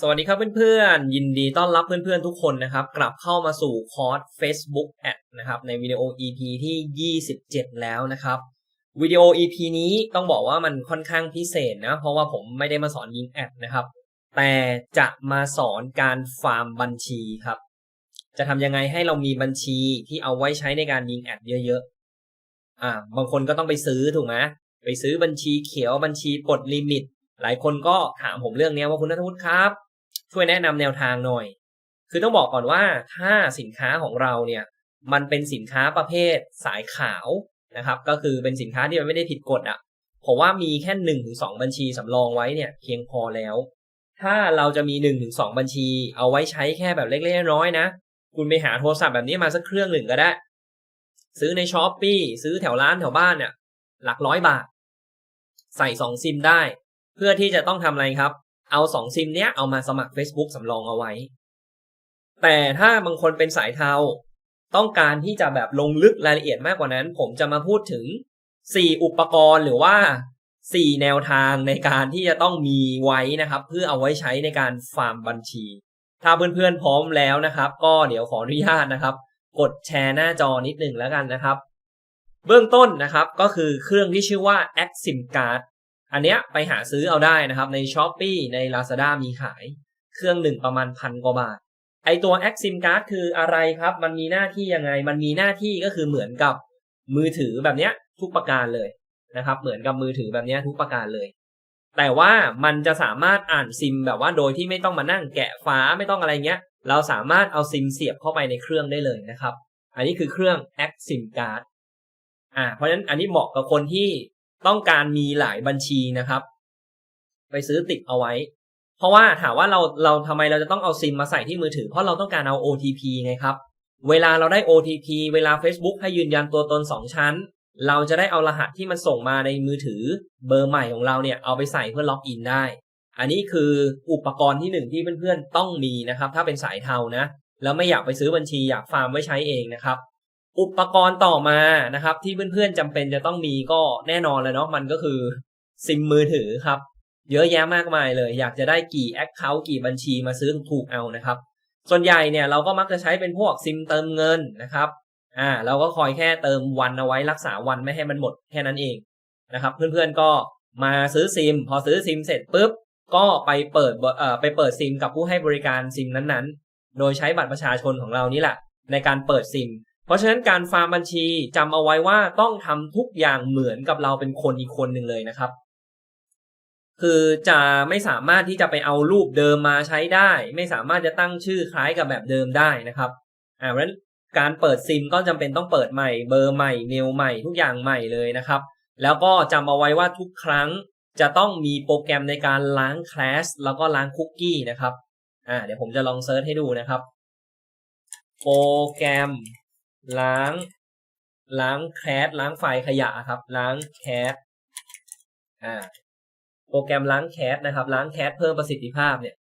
สวัสดีครับเพื่อนๆ ยินดีต้อนรับเพื่อนๆทุกคนนะครับ กลับเข้ามาสู่คอร์ส Facebook Ad นะครับในวิดีโอ EP ที่ 27 แล้วนะครับวิดีโอ EP นี้ต้องบอกว่ามันค่อนข้างพิเศษนะ เพราะว่าผมไม่ได้มาสอนยิงแอดนะครับ แต่จะมาสอนการฟาร์มบัญชีครับ จะทำยังไงให้เรามีบัญชีที่เอาไว้ใช้ในการยิงแอดเยอะๆอ่าบางคนก็ต้องไปซื้อถูกไหมไปซื้อบัญชีเขียวบัญชีปลดลิมิต หลายคนก็ถามผมเรื่องนี้ว่าคุณนัทวุฒิครับ ช่วยแนะนำแนวทางหน่อย คือต้องบอกก่อนว่าถ้าสินค้าของเราเนี่ยมันเป็นสินค้าประเภทสายขาวนะครับ ก็คือเป็นสินค้าที่มันไม่ได้ผิดกฎอะ่ะผมว่ามีแค่หนึ่งถึงสองบัญชีสำรองไว้เนี่ยเพียงพอแล้ว ถ้าเราจะมีหนึ่งถึงสองบัญชี เอาไว้ใช้แค่แบบเล็กๆน้อยๆนะ คุณไปหาโทรศัพท์แบบนี้มาสักเครื่องหนึ่งก็ได้ ซื้อในช้อปปีซื้อแถวร้านแถวบ้านเนี่ยหลักร้อยบาท ใส่สองซิมได้ เพื่อที่จะต้องทำอะไรครับ เอาสองซิมเนี้ยเอามาสมัคร Facebook สำรองเอาไว้ แต่ถ้าบางคนเป็นสายเทาต้องการที่จะแบบลงลึกรายละเอียดมากกว่านั้น ผมจะมาพูดถึง 4 อุปกรณ์หรือว่า 4 แนวทางในการที่จะต้องมีไว้นะครับ เพื่อเอาไว้ใช้ในการฟาร์มบัญชี ถ้าเพื่อนๆพร้อมแล้วนะครับ ก็เดี๋ยวขออนุญาตนะครับ กดแชร์หน้าจอนิดหนึ่งแล้วกันนะครับ เบื้องต้นนะครับก็คือเครื่องที่ชื่อว่า Axim Card อันเนี้ยไปหาซื้อเอาได้นะครับใน s h อ p e e ใน Lazada มีขายเครื่องหนึ่งประมาณพันกว่าบาท ไอตัว Axim Card คืออะไรครับ มันมีหน้าที่ยังไง มันมีหน้าที่ก็คือเหมือนกับมือถือแบบเนี้ยทุกประการเลยนะครับ เหมือนกับมือถือแบบเนี้ยทุกประการเลย แต่ว่ามันจะสามารถอ่านซิมแบบว่าโดยที่ไม่ต้องมานั่งแกะฝาไม่ต้องอะไรเงี้ย เราสามารถเอาซิมเสียบเข้าไปในเครื่องได้เลยนะครับ อันนี้คือเครื่อง Axim Card อ่าเพราะฉะนั้นอันนี้เหมาะกับคนที่ ต้องการมีหลายบัญชีนะครับ ไปซื้อติดเอาไว้ เพราะว่าถามว่าเราเราทำไมเราจะต้องเอาซิมมาใส่ที่มือถือ เพราะเราต้องการเอา OTP ไงครับ เวลาเราได้ OTP เวลา Facebook ให้ยืนยันตัวตน 2 ชั้น เราจะได้เอารหัสที่มันส่งมาในมือถือเบอร์ใหม่ของเราเนี่ยเอาไปใส่เพื่อล็อกอินได้ อันนี้คืออุปกรณ์ที่หนึ่งที่เพื่อนๆต้องมีนะครับ ถ้าเป็นสายเทานะ แล้วไม่อยากไปซื้อบัญชีอยากฟาร์มไว้ใช้เองนะครับ อุปกรณ์ต่อมานะครับ ที่เพื่อนๆจำเป็นจะต้องมีก็แน่นอนเลยเนาะมันก็คือซิมมือถือครับ เยอะแยะมากมายเลย อยากจะได้กี่แอคเคาท์กี่บัญชีมาซื้อถูกเอานะครับ ส่วนใหญ่เนี่ยเราก็มักจะใช้เป็นพวกซิมเติมเงินนะครับอ่าเราก็คอยแค่เติมวันเอาไว้รักษาวันไม่ให้มันหมดแค่นั้นเองนะครับ เพื่อนๆก็มาซื้อซิม พอซื้อซิมเสร็จปุ๊บก็ไปเปิดเอ่อไปเปิดซิมกับผู้ให้บริการซิมนั้นๆ โดยใช้บัตรประชาชนของเรานี่แหละในการเปิดซิม เพราะฉะนั้นการฟาร์มบัญชีจำเอาไว้ว่าต้องทำทุกอย่างเหมือนกับเราเป็นคนอีกคนหนึ่งเลยนะครับ คือจะไม่สามารถที่จะไปเอารูปเดิมมาใช้ได้ ไม่สามารถจะตั้งชื่อคล้ายกับแบบเดิมได้นะครับอ่าเพราะฉะนั้นการเปิดซิมก็จำเป็นต้องเปิดใหม่เบอร์ใหม่เมลใหม่ทุกอย่างใหม่เลยนะครับ แล้วก็จำเอาไว้ว่าทุกครั้งจะต้องมีโปรแกรมในการล้างแคลสแล้วก็ล้างคุกกี้นะครับอ่าเดี๋ยวผมจะลองเซิร์ชให้ดูนะครับ โปรแกรม ล้าง ล้างแคสล้างไฟล์ขยะครับ ล้างแคสอ่าโปรแกรมล้างแคสนะครับ ล้างแคสเพิ่มประสิทธิภาพเนี่ย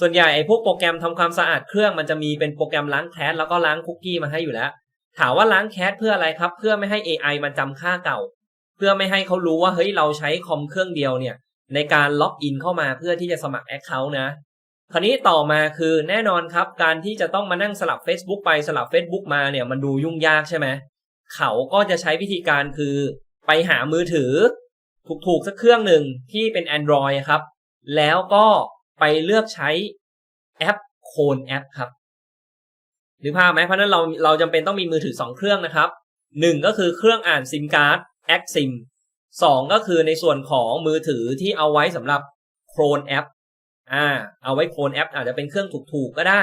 ส่วนใหญ่ไอ้พวกโปรแกรมทำความสะอาดเครื่องมันจะมีเป็นโปรแกรมล้างแคสแล้วก็ล้างคุกกี้มาให้อยู่แล้ว ถามว่าล้างแคสเพื่ออะไรครับ เพื่อไม่ให้ AI มันจำค่าเก่า เพื่อไม่ให้เขารู้ว่าเฮ้ยเราใช้คอมเครื่องเดียวเนี่ยในการล็อกอินเข้ามาเพื่อที่จะสมัคร Account นะ คราวนี้ต่อมาคือแน่นอนครับ การที่จะต้องมานั่งสลับ Facebook ไปสลับ Facebook มาเนี่ยมันดูยุ่งยากใช่ไหมเขาก็จะใช้วิธีการคือไปหามือถือ ถูกๆสักเครื่องหนึ่งที่เป็น Android ครับ แล้วก็ไปเลือกใช้แอปโคนแอปครับหรือภาพไหมเพราะนั้นเราเราจำเป็นต้องมีมือถือ 2 เครื่องนะครับหนึ่งก็คือเครื่องอ่านซิมการ์ด a c s i m สองก็คือในส่วนของมือถือที่เอาไว้สำหรับโครนแอป อ่าเอาไว้โคลนแอป อาจจะเป็นเครื่องถูกๆก็ได้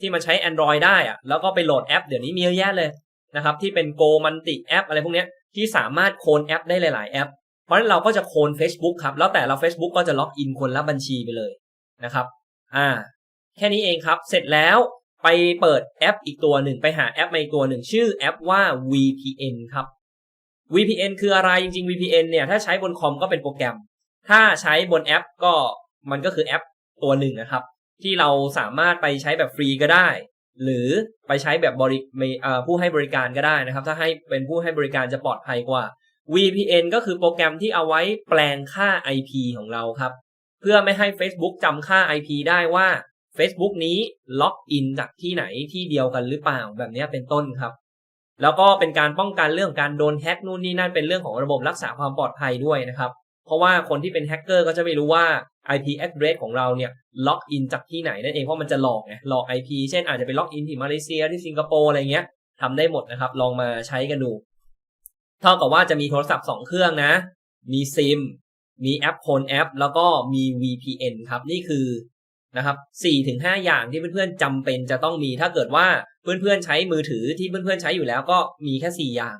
ที่มันใช้ Android ได้อะแล้วก็ไปโหลดแอปเดี๋ยวนี้มีเยอะแยะเลยนะครับที่เป็น Go มันติแอปอะไรพวกนี้ที่สามารถโคลนแอปได้หลายๆแอป เพราะฉะนั้นเราก็จะโคลน Facebook ครับ แล้วแต่เรา Facebook ก็จะล็อกอินคนละบัญชีไปเลยนะครับอ่าแค่นี้เองครับ เสร็จแล้วไปเปิดแอปอีกตัวหนึ่งไปหาแอปมาอีกตัวหนึ่งชื่อแอปว่า VPN ครับ VPN คืออะไรจริงๆ VPN เนี่ยถ้าใช้บนคอมก็เป็นโปรแกรม ถ้าใช้บนแอปก็มันก็คือแอป ตัวหนึ่งนะครับ ที่เราสามารถไปใช้แบบฟรีก็ได้ หรือไปใช้แบบบริผู้ให้บริการก็ได้นะครับ ถ้าให้เป็นผู้ให้บริการจะปลอดภัยกว่า VPN ก็คือโปรแกรมที่เอาไว้แปลงค่า IP ของเราครับ เพื่อไม่ให้ Facebook จำค่า IP ได้ว่า Facebook นี้ล็อกอินจากที่ไหนที่เดียวกันหรือเปล่าแบบนี้เป็นต้นครับ แล้วก็เป็นการป้องกันเรื่องการโดนแฮ็กนู่นนี่นั่นเป็นเรื่องของระบบรักษาความปลอดภัยด้วยนะครับ เพราะว่าคนที่เป็นแฮกเกอร์ก็จะไม่รู้ว่า IP address ของเราเนี่ยล็อกอินจากที่ไหนนั่นเองเพราะมันจะหลอกไงหลอก IP เช่นอาจจะไปล็อกอินที่มาเลเซียที่สิงคโปร์อะไรเงี้ยทำได้หมดนะครับ ลองมาใช้กันดู เท่ากับว่าจะมีโทรศัพท์ 2 เครื่องนะ มีซิม มีแอปโคนแอป แล้วก็มี VPN ครับนี่คือนะครับ4ถึง5อย่างที่เพื่อนๆจำเป็นจะต้องมีถ้าเกิดว่าเพื่อนๆใช้มือถือที่เพื่อนๆใช้อยู่แล้วก็มีแค่4อย่าง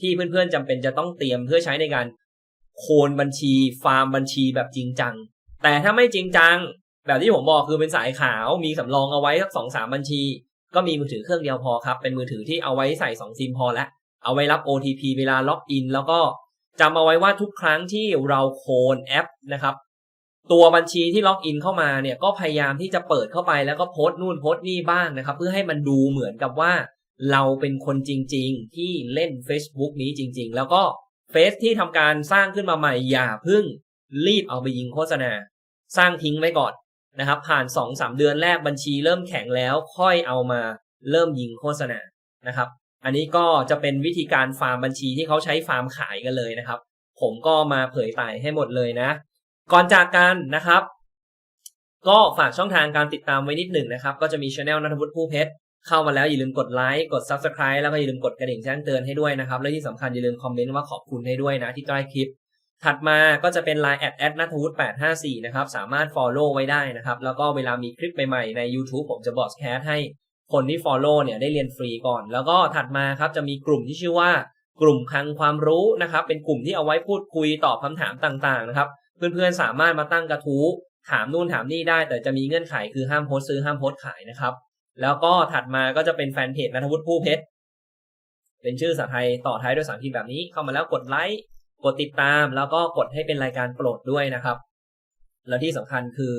ที่เพื่อนๆจำเป็นจะต้องเตรียมเพื่อใช้ในการ โคนบัญชีฟาร์มบัญชีแบบจริงจัง แต่ถ้าไม่จริงจัง แบบที่ผมบอกคือเป็นสายขาวมีสำรองเอาไว้สักสองสามบัญชี ก็มีมือถือเครื่องเดียวพอครับ เป็นมือถือที่เอาไว้ใส่2ซิมพอแล้วเอาไว้รับ OTP เวลาล็อกอิน แล้วก็จำเอาไว้ว่าทุกครั้งที่เราโคนแอปนะครับตัวบัญชีที่ล็อกอินเข้ามาเนี่ยก็พยายามที่จะเปิดเข้าไปแล้วก็โพสต์นู่นโพสต์นี่บ้างนะครับ เพื่อให้มันดูเหมือนกับว่า เราเป็นคนจริง ๆ ที่เล่น Facebook นี้จริง ๆ แล้วก็ เฟซที่ทำการสร้างขึ้นมาใหม่อย่าเพึ่งรีบเอาไปยิงโฆษณา สร้างทิ้งไว้ก่อนนะครับ ผ่าน2-3เดือนแรกบัญชีเริ่มแข็งแล้วค่อยเอามาเริ่มยิงโฆษณานะครับ อันนี้ก็จะเป็นวิธีการฟาร์มบัญชีที่เขาใช้ฟาร์มขายกันเลยนะครับ ผมก็มาเผยไต่ให้หมดเลยนะ ก่อนจากกันนะครับ ก็ฝากช่องทางการติดตามไว้นิดหนึ่งนะครับ ก็จะมีช anel นัทวุฒิผู้เพชร เข้ามาแล้วอย่าลืมกดไลค์กด subscribe แล้วก็อย่าลืมกดกระดิ่งแจ้งเตือนให้ด้วยนะครับ และที่สำคัญอย่าลืมคอมเมนต์ว่าขอบคุณให้ด้วยนะที่ใต้คลิป ถัดมาก็จะเป็น Line แอดแอดนัทวุฒิ854 นะครับ สามารถ follow ไว้ได้นะครับ แล้วก็เวลามีคลิปใหม่ๆใน YouTube ผมจะบอสแคสให้คนที่ follow เนี่ยได้เรียนฟรีก่อน แล้วก็ถัดมาครับจะมีกลุ่มที่ชื่อว่ากลุ่มคลังความรู้นะครับ เป็นกลุ่มที่เอาไว้พูดคุยตอบคำถามต่างๆนะครับ เพื่อนๆสามารถมาตั้งกระทู้ถามนู่นถามนี่ได้ แต่จะมีเงื่อนไขคือห้ามโพสต์ซื้อห้ามโพสต์ขายนะครับ แล้วก็ถัดมาก็จะเป็นแฟนเพจนัทวุฒิผู้เพชร เป็นชื่อภาษาไทยต่อท้ายด้วยภาษาอังกฤษแบบนี้ เข้ามาแล้วกดไลค์ กดติดตาม แล้วก็กดให้เป็นรายการโปรดด้วยนะครับ แล้วที่สำคัญคือ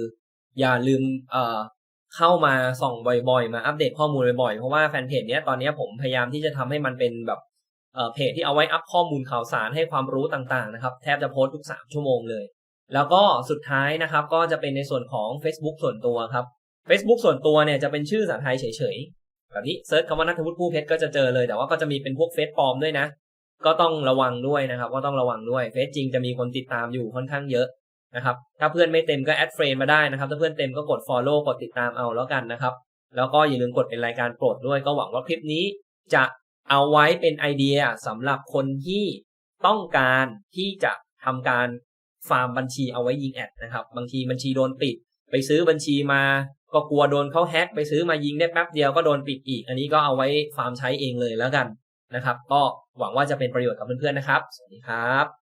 อย่าลืมเอ่อเข้ามาส่องบ่อยๆ มาอัปเดตข้อมูลบ่อยๆ เพราะว่าแฟนเพจเนี้ยตอนนี้ผมพยายามที่จะทำให้มันเป็นแบบเอ่อเพจที่เอาไว้อัพข้อมูลข่าวสารให้ความรู้ต่างๆนะครับ แทบจะโพสต์ทุก 3 ชั่วโมงเลย แล้วก็สุดท้ายนะครับก็จะเป็นในส่วนของ Facebook ส่วนตัวครับ Facebook ส่วนตัวเนี่ยจะเป็นชื่อภาษาไทยเฉยๆ แบบนี้เซิร์ชคำว่านัทวุฒิผู้เพชรก็จะเจอเลย แต่ว่าก็จะมีเป็นพวกเฟซปลอมด้วยนะ ก็ต้องระวังด้วยนะครับ ก็ต้องระวังด้วย เฟซจริงจะมีคนติดตามอยู่ค่อนข้างเยอะนะครับ ถ้าเพื่อนไม่เต็มก็แอดเฟรนมาได้นะครับ ถ้าเพื่อนเต็มก็กด Follow กดติดตามเอาแล้วกันนะครับ แล้วก็อย่าลืมกดเป็นรายการโปรดด้วย ก็หวังว่าคลิปนี้จะเอาไว้เป็นไอเดียสำหรับคนที่ต้องการที่จะทำการฟาร์มบัญชีเอาไว้ยิงแอดนะครับ บางทีบัญชีโดนปิด ไปซื้อบัญชีมา ก็กลัวโดนเขาแฮ็กไปซื้อมายิงได้แป๊บเดียวก็โดนปิดอีก อันนี้ก็เอาไว้ฟาร์มใช้เองเลยแล้วกันนะครับ ก็หวังว่าจะเป็นประโยชน์กับเพื่อนๆนะครับ สวัสดีครับ